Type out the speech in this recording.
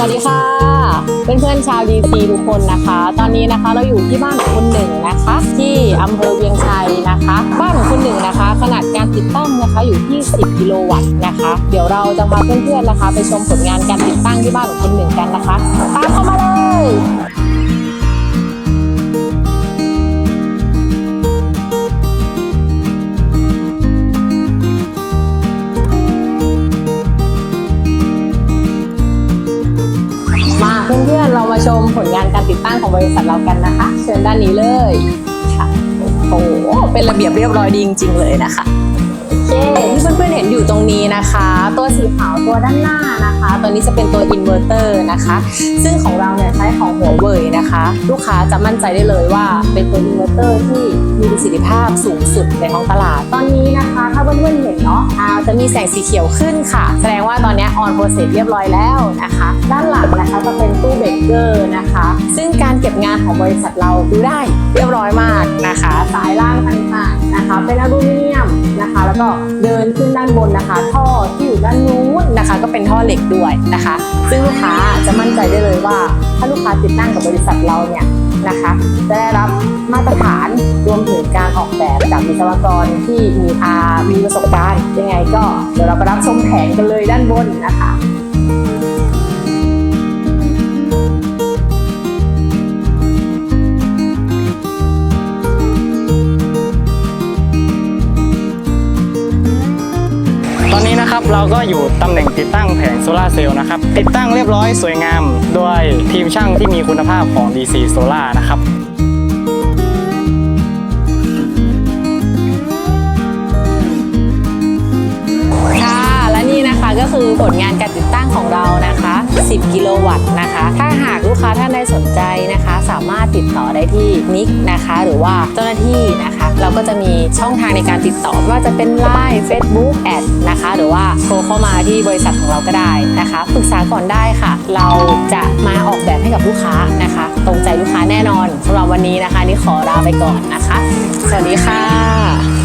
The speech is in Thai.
สวัสดีค่ะ เพื่อนๆชาวดีซีทุกคนนะคะ ตอนนี้นะคะเราอยู่ที่บ้านของคุณหนึ่งนะคะ ที่อำเภอเวียงชัยนะคะ บ้านของคุณหนึ่งนะคะ ขนาดการติดตั้งนะคะอยู่ที่ 10 กิโลวัตต์นะคะ เดี๋ยวเราจะพาเพื่อนๆนะคะ ไปชมผลงานการติดตั้งที่บ้านของคุณหนึ่งกันนะคะตามเข้ามาเลย พื่อนๆ เรามาชมผลงานการติดตั้งของบริษัทเรากันนะคะ เชิญด้านนี้เลยค่ะโอ้โหเป็นระเบียบเรียบร้อยดีจริงๆเลยนะคะโอเคที่เพื่อนๆเห็นอยู่ตรงนี้นะคะ ตัวสีขาวตัวด้านหน้านะคะ ตัวนี้จะเป็นตัวอินเวอร์เตอร์นะคะ ซึ่งของเราเนี่ยใช้ของหัวเว่ยนะคะ ลูกค้าจะมั่นใจได้เลยว่าเป็นตัวอินเวอร์เตอร์ที่มีประสิทธิภาพสูงสุดในท้องตลาด ตอนนี้นะคะ ถ้าเพื่อนๆเห็นเนาะ จะมีแสงสีเขียวขึ้นค่ะ แสดงว่าตอนนี้ออนโปรเซสเรียบร้อยแล้วนะคะ ด้านหลังนะคะจะเป็นตู้เบรกเกอร์นะคะ ซึ่งการเก็บงานของบริษัทเราดูได้เรียบร้อยมากนะคะ สายล่างต่างๆนะคะ เป็นอลูมิเนียมนะคะ แล้วก็เดินขึ้นด้านบนนะคะ ท่อที่อยู่ด้านนู้นนะคะ ก็เป็นท่อเหล็กด้วยนะคะ ซึ่งลูกค้าจะมั่นใจได้เลยว่า ถ้าลูกค้าติดตั้งกับบริษัทเราเนี่ย นะคะจะได้รับมาตรฐานรวมถึงการออกแบบจากวิศวกรที่มีอามีประสบการณ์ยังไงก็เดี๋ยวเราไปรับชมแผนกันเลยด้านบนนะคะ นะครับ เราก็อยู่ตำแหน่งติดตั้งแผงโซลาร์เซลล์นะครับ ติดตั้งเรียบร้อยสวยงามโดยทีมช่างที่มีคุณภาพของ DC Solar นะครับค่ะและนี่นะคะก็คือผลงานการติดตั้งของเรานะคะ 10 กิโลวัตต์นะคะ ถ้าหากลูกค้าท่านใดสนใจนะคะ สามารถติดต่อได้ที่นิกนะคะ หรือว่าเจ้าหน้าที่นะคะ เราก็จะมีช่องทางในการติดต่อว่าจะเป็น Line Facebook แอด นะคะ หรือว่าโทรเข้ามาที่บริษัทของเราก็ได้นะคะปรึกษาก่อนได้ค่ะ เราจะมาออกแบบให้กับลูกค้านะคะ ตรงใจลูกค้าแน่นอนสำหรับวันนี้นะคะ นี่ขอลาไปก่อนนะคะ สวัสดีค่ะ